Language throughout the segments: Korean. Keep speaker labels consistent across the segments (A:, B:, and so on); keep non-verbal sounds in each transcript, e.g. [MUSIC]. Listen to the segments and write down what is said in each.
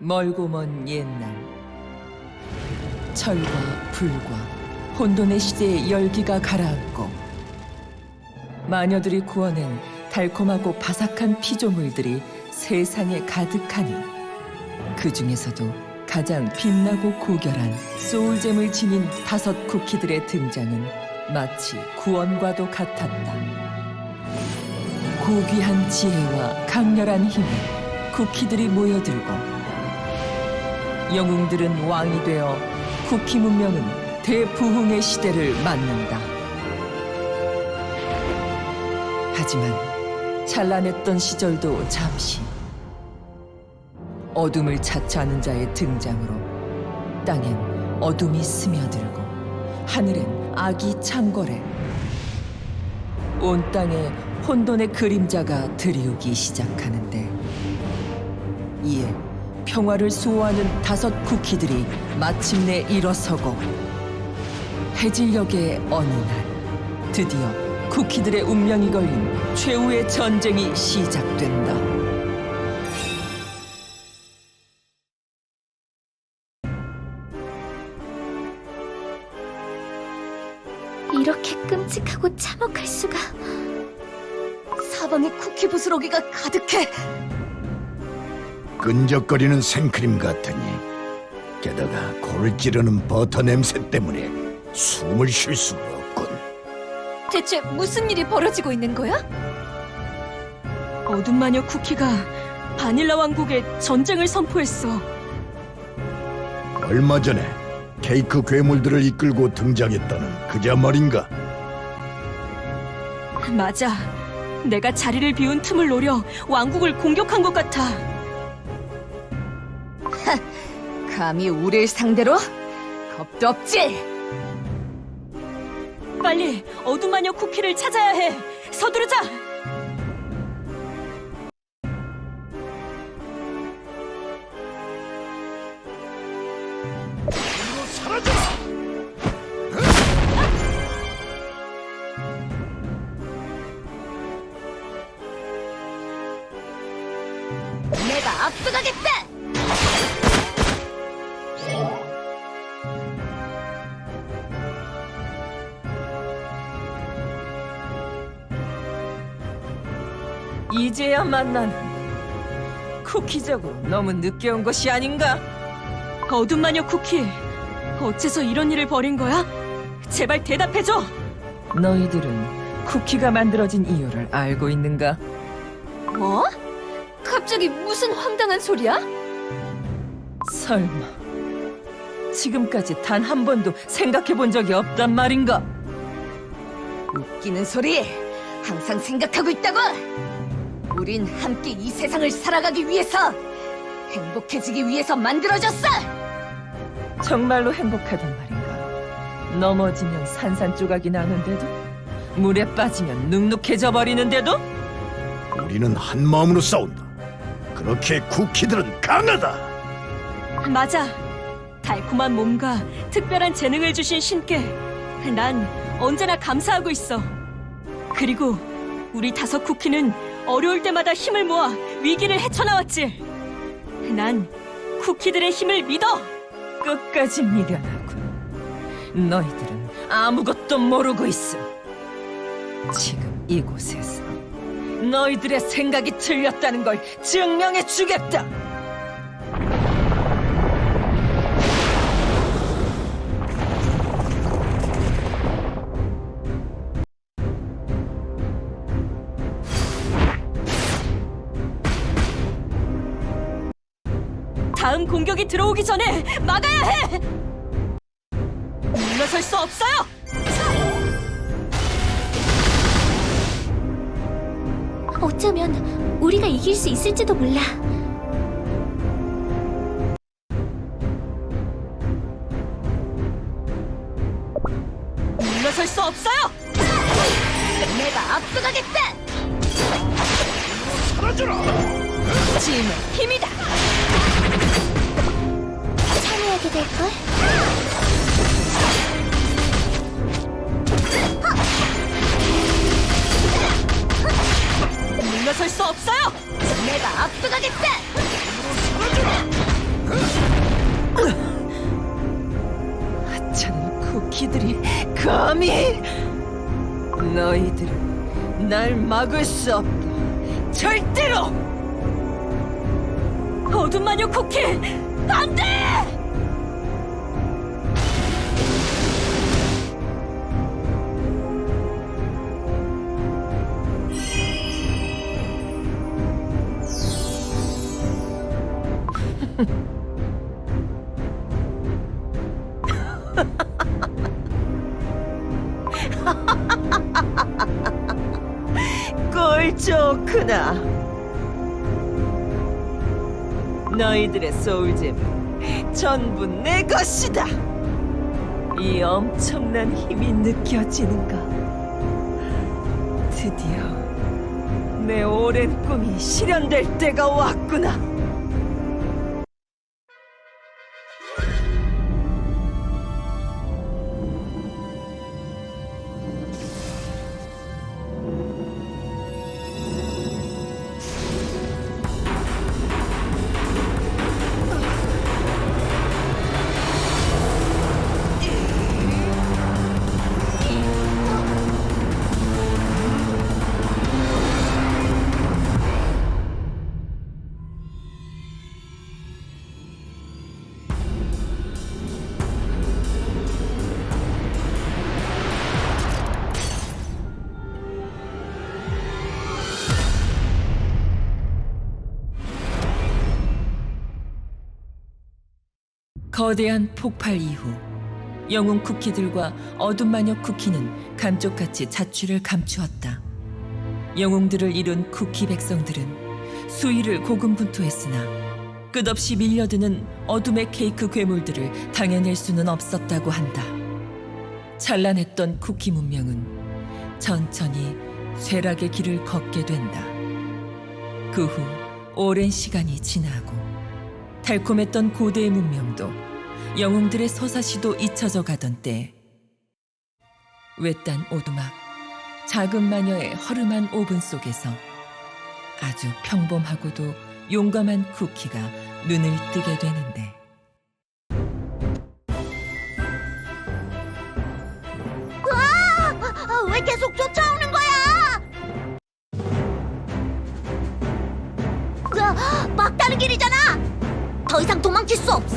A: 멀고 먼 옛날 철과 불과 혼돈의 시대의 열기가 가라앉고 마녀들이 구워낸 달콤하고 바삭한 피조물들이 세상에 가득하니 그 중에서도 가장 빛나고 고결한 소울잼을 지닌 다섯 쿠키들의 등장은 마치 구원과도 같았다. 고귀한 지혜와 강렬한 힘에 쿠키들이 모여들고 영웅들은 왕이 되어 쿠키 문명은 대부흥의 시대를 맞는다. 하지만 찬란했던 시절도 잠시 어둠을 자처하는 자의 등장으로 땅엔 어둠이 스며들고 하늘엔 악이 창궐해 온 땅에 혼돈의 그림자가 들이우기 시작하는데 이에 평화를 수호하는 다섯 쿠키들이 마침내 일어서고 해질녘의 어느 날 드디어 쿠키들의 운명이 걸린 최후의 전쟁이 시작된다.
B: 이렇게 끔찍하고 참혹할 수가. 사방에 쿠키 부스러기가 가득해.
C: 끈적거리는 생크림 같으니 게다가 코를 찌르는 버터 냄새 때문에 숨을 쉴 수가 없군.
B: 대체 무슨 일이 벌어지고 있는 거야?
D: 어둠 마녀 쿠키가 바닐라 왕국에 전쟁을 선포했어.
C: 얼마 전에 케이크 괴물들을 이끌고 등장했다는 그자 말인가?
D: 맞아. 내가 자리를 비운 틈을 노려 왕국을 공격한 것 같아.
B: 감히 우릴 상대로? 겁도 없지.
D: 빨리 어둠 마녀 쿠키를 찾아야 해. 서두르자.
B: 내가 앞서가겠다.
A: 이제야 만나는 쿠키적으로 너무 늦게 온 것이 아닌가?
D: 어둠 마녀 쿠키. 어째서 이런 일을 벌인 거야? 제발 대답해줘.
A: 너희들은 쿠키가 만들어진 이유를 알고 있는가?
B: 뭐? 갑자기 무슨 황당한 소리야?
A: 설마 지금까지 단 한 번도 생각해 본 적이 없단 말인가?
B: 웃기는 소리. 항상 생각하고 있다고. 우린 함께 이 세상을 살아가기 위해서 행복해지기 위해서 만들어졌어.
A: 정말로 행복하단 말인가? 넘어지면 산산조각이 나는데도 물에 빠지면 눅눅해져 버리는데도
C: 우리는 한 마음으로 싸운다. 그렇게 쿠키들은 강하다.
D: 맞아. 달콤한 몸과 특별한 재능을 주신 신께 난 언제나 감사하고 있어. 그리고 우리 다섯 쿠키는 어려울 때마다 힘을 모아 위기를 헤쳐나왔지. 난 쿠키들의 힘을 믿어.
A: 끝까지 미련하군. 너희들은 아무것도 모르고 있어. 지금 이곳에서 너희들의 생각이 틀렸다는 걸 증명해 주겠다.
D: 다음 공격이 들어오기 전에 막아야 해. 물러설 수 없어요.
B: 어쩌면 우리가 이길 수 있을지도 몰라.
D: 물러설 수 없어요.
B: 내가 앞서가겠다.
C: 사라져라!
B: 짐의 힘이다. 하게 될걸?
D: 물러설 수 없어요!
B: 내가 압도하겠다!
C: 아참 쿠키들이
A: 감히! 너희들은 날 막을 수 없다! 절대로!
D: 어둠 마녀 쿠키! 안 돼!
A: 좋구나. 너희들의 소울잼은 전부 내 것이다. 이 엄청난 힘이 느껴지는가? 드디어 내 오랜 꿈이 실현될 때가 왔구나. 거대한 폭발 이후 영웅 쿠키들과 어둠 마녀 쿠키는 감쪽같이 자취를 감추었다. 영웅들을 이룬 쿠키 백성들은 수위를 고군분투했으나 끝없이 밀려드는 어둠의 케이크 괴물들을 당해낼 수는 없었다고 한다. 찬란했던 쿠키 문명은 천천히 쇠락의 길을 걷게 된다. 그 후 오랜 시간이 지나고 달콤했던 고대의 문명도 영웅들의 서사시도 잊혀져 가던 때 외딴 오두막 작은 마녀의 허름한 오븐 속에서 아주 평범하고도 용감한 쿠키가 눈을 뜨게 되는데.
B: 아, 왜 계속 쫓아 더 이상 도망칠 수 없어.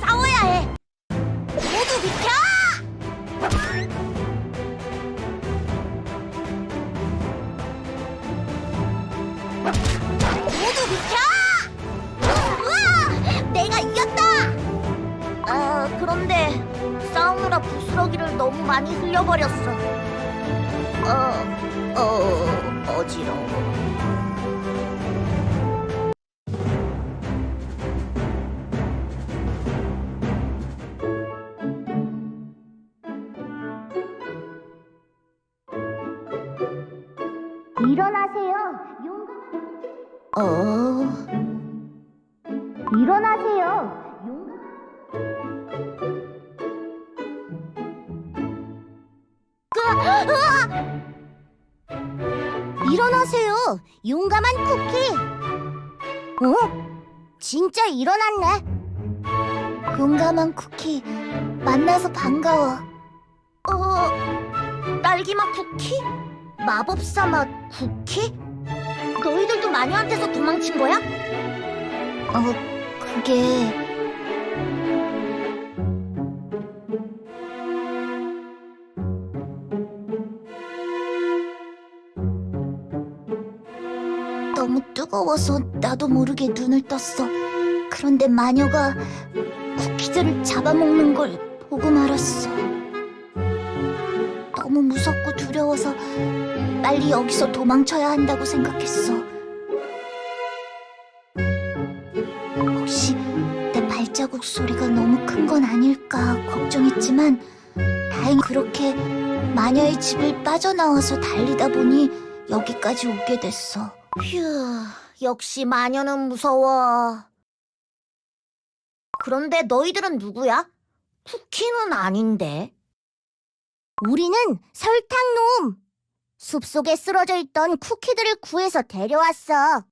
B: 싸워야 해. 모두 비켜! 모두 비켜! 아, 그런데 싸우느라 부스러기를 너무 많이 흘려버렸어. 어, 어, 어지러워. 어. 일어나세요, 용감. 일어나세요, 용감한 쿠키. 어? 진짜 일어났네. 용감한 쿠키, 만나서 반가워. 어, 딸기맛 쿠키? 마법사 맛 쿠키? 너희들도 마녀한테서 도망친 거야? 어, 그게... 너무 뜨거워서 나도 모르게 눈을 떴어. 그런데 마녀가 쿠키들을 잡아먹는 걸 보고 말았어. 너무 무섭고 두려워서 빨리 여기서 도망쳐야 한다고 생각했어. 혹시 내 발자국 소리가 너무 큰 건 아닐까 걱정했지만 다행히 그렇게 마녀의 집을 빠져나와서 달리다 보니 여기까지 오게 됐어. 휴, 역시 마녀는 무서워. 그런데 너희들은 누구야? 쿠키는 아닌데. 우리는 설탕놈. 숲속에 쓰러져 있던 쿠키들을 구해서 데려왔어.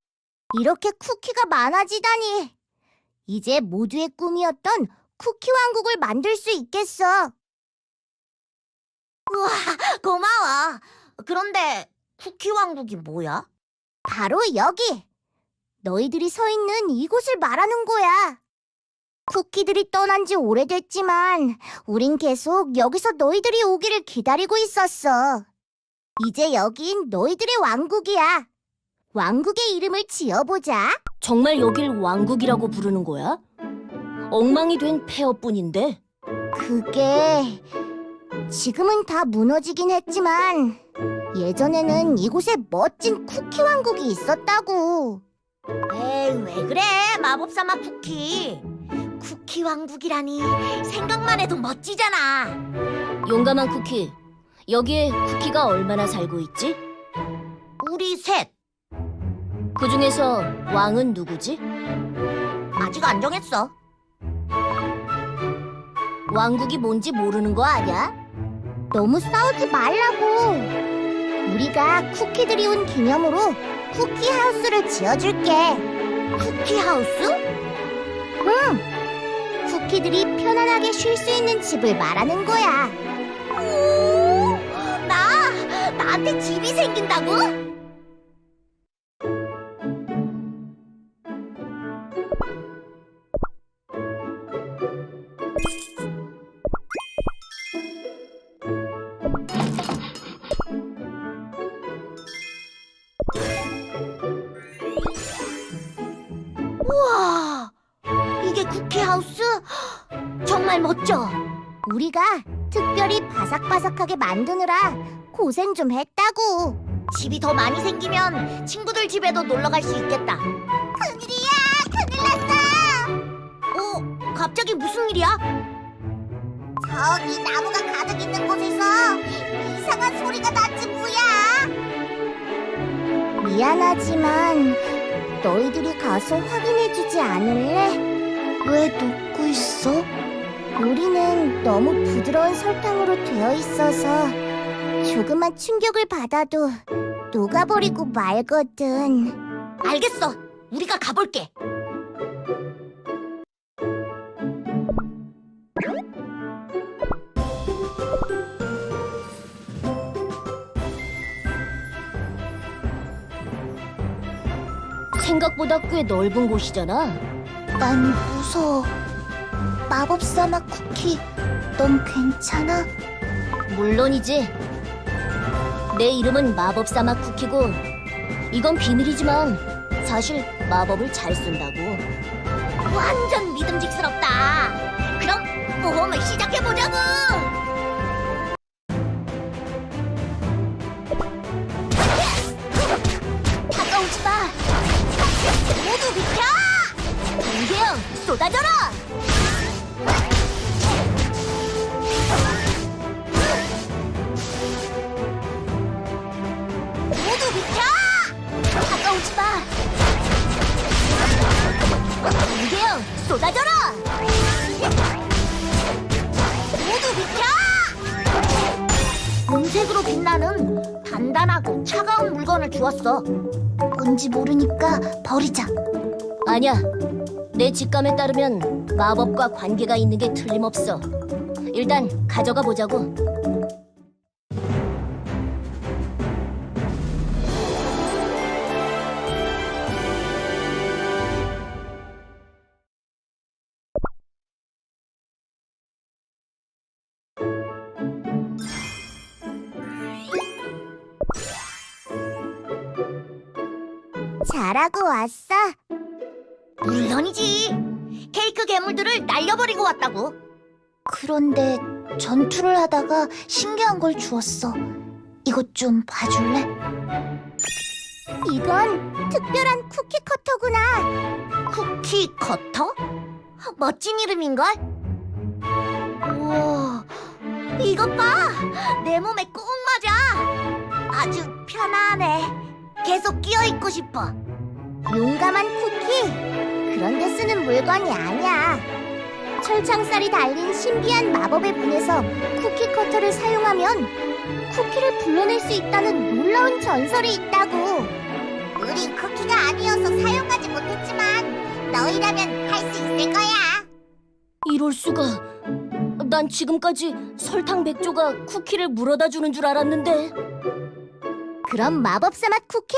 B: 이렇게 쿠키가 많아지다니. 이제 모두의 꿈이었던 쿠키 왕국을 만들 수 있겠어. 우와, 고마워. 그런데 쿠키 왕국이 뭐야? 바로 여기. 너희들이 서 있는 이곳을 말하는 거야. 쿠키들이 떠난 지 오래됐지만 우린 계속 여기서 너희들이 오기를 기다리고 있었어. 이제 여긴 너희들의 왕국이야. 왕국의 이름을 지어보자.
E: 정말 여길 왕국이라고 부르는 거야? 엉망이 된 폐허뿐인데
B: 그게 지금은 다 무너지긴 했지만 예전에는 이곳에 멋진 쿠키 왕국이 있었다고. 에이 왜 그래 마법사마 쿠키. 쿠키 왕국이라니 생각만 해도 멋지잖아.
E: 용감한 쿠키 여기에 쿠키가 얼마나 살고 있지?
B: 우리 셋
E: 그 중에서 왕은 누구지?
B: 아직 안 정했어.
E: 왕국이 뭔지 모르는 거 아냐?
B: 너무 싸우지 말라고. 우리가 쿠키들이 온 기념으로 쿠키 하우스를 지어줄게. 쿠키 하우스? 응. 쿠키들이 편안하게 쉴 수 있는 집을 말하는 거야. 나한테 집이 생긴다고? 우와, 이게 쿠키 하우스? 정말 멋져. 우리가 특별히 바삭바삭하게 만드느라 고생 좀 했다 고. 집이 더 많이 생기면 친구들 집에도 놀러 갈 수 있겠다. 큰일이야, 큰일 났어. 어, 갑자기 무슨 일이야? 저기 나무가 가득 있는 곳에서 이상한 소리가 났지 뭐야? 미안하지만 너희들이 가서 확인해주지 않을래? 왜 녹고 있어? 우리는 너무 부드러운 설탕으로 되어 있어서 조그만 충격을 받아도 녹아버리고 말거든. 알겠어. 우리가 가볼게.
E: 생각보다 꽤 넓은 곳이잖아
B: 난 무서워. 마법 사막 쿠키, 넌 괜찮아?
E: 물론이지 내 이름은 마법사막 쿠키고 이건 비밀이지만 사실 마법을 잘 쓴다고
B: 완전 믿음직스럽다. 그럼 모험을 시작해보자고. 오지 마.
E: 번개형 쏟아져라
B: 모두 비켜. 은색으로 빛나는 단단하고 차가운 물건을 주었어. 뭔지 모르니까 버리자.
E: 아니야. 내 직감에 따르면 마법과 관계가 있는 게 틀림없어. 일단 가져가 보자고.
B: 잘하고 왔어? 물론이지. 케이크 괴물들을 날려버리고 왔다고. 그런데 전투를 하다가 신기한 걸 주웠어. 이것 좀 봐줄래? 이건 특별한 쿠키 커터구나. 쿠키 커터? 멋진 이름인걸? 우와, 이것 봐! 내 몸에 꼭 맞아! 아주 편안해. 계속 끼어있고 싶어. 용감한 쿠키? 그런데 쓰는 물건이 아니야. 철창살이 달린 신비한 마법의 문에서 쿠키 커터를 사용하면 쿠키를 불러낼 수 있다는 놀라운 전설이 있다고. 우린 쿠키가 아니어서 사용하지 못했지만 너희라면 할 수 있을 거야.
E: 이럴 수가. 난 지금까지 설탕 백조가 쿠키를 물어다 주는 줄 알았는데.
B: 그럼 마법사 맛 쿠키.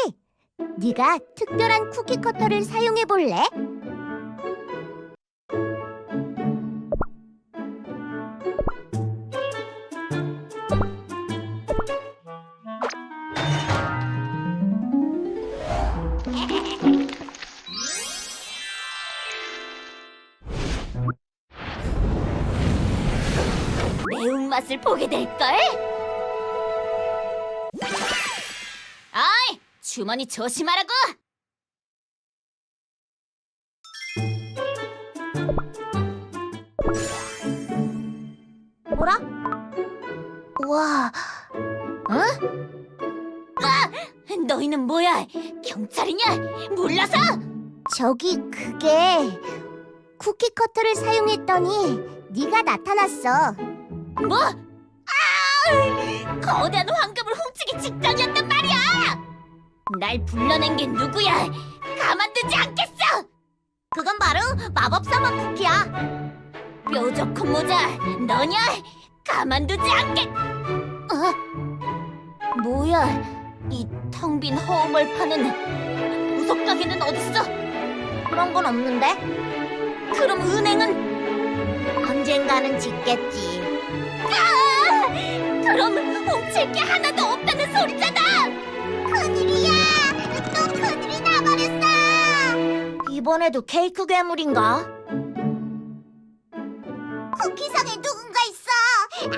B: 네가 특별한 쿠키 커터를 사용해 볼래?
E: 매운맛을 보게 될걸? 주머니 조심하라고!
B: 뭐라? 와,
E: 너희는 뭐야? 경찰이냐? 몰라서?
B: 저기 그게 쿠키 커터를 사용했더니 네가 나타났어.
E: 뭐? 아! 거대한 황금을 훔치기 직전이었단 말이야! 날 불러낸 게 누구야? 가만두지 않겠어!
B: 그건 바로 마법사 맛 쿠키야.
E: 뾰족한 모자, 너냐? 가만두지 않겠... 어? 뭐야? 이 텅 빈 허물 파는 보석 가게는 어딨어?
B: 그런 건 없는데
E: 그럼 은행은?
B: 언젠가는 짓겠지.
E: 아! 그럼 훔칠 게 하나도 없다는 소리잖아!
B: 큰일이야! 또 큰일이 나버렸어! 이번에도 케이크 괴물인가? 쿠키성에 누군가 있어!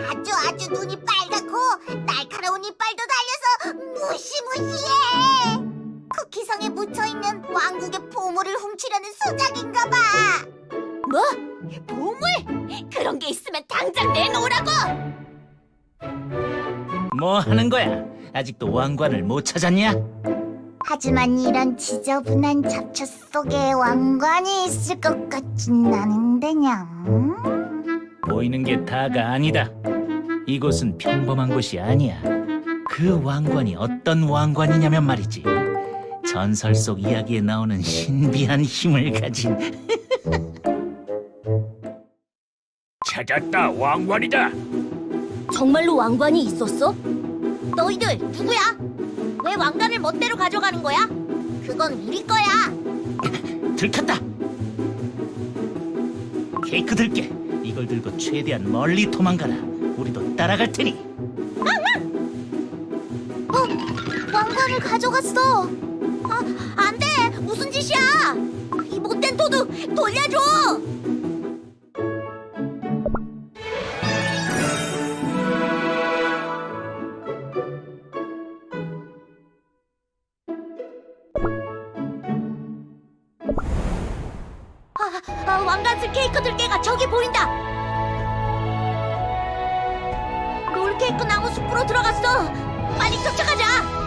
B: 아주 아주 눈이 빨갛고 날카로운 이빨도 달려서 무시무시해! 쿠키성에 묻혀있는 왕국의 보물을 훔치려는 수작인가 봐!
E: 뭐? 보물? 그런 게 있으면 당장 내놓으라고!
F: 뭐 하는 거야? 아직도 왕관을 못 찾았냐?
B: 하지만 이런 지저분한 잡초 속에 왕관이 있을 것 같진 않은데냥.
F: 보이는 게 다가 아니다. 이곳은 평범한 곳이 아니야. 그 왕관이 어떤 왕관이냐면 말이지. 전설 속 이야기에 나오는 신비한 힘을 가진 [LAUGHS]
C: 찾았다 왕관이다.
E: 정말로 왕관이 있었어?
B: 너희들 누구야? 왜 왕관을 멋대로 가져가는 거야? 그건 우리 거야. [LAUGHS]
F: 들켰다. 케이크 들게. 이걸 들고 최대한 멀리 도망가라. 우리도 따라갈 테니.
B: 왕관을 가져갔어. 아, 안 돼. 무슨 짓이야? 이 못된 도둑 돌려줘. 왕관슬 케이크 들 개가 저기 보인다. 롤케이크 나무 숲으로 들어갔어. 빨리 쫓아가자.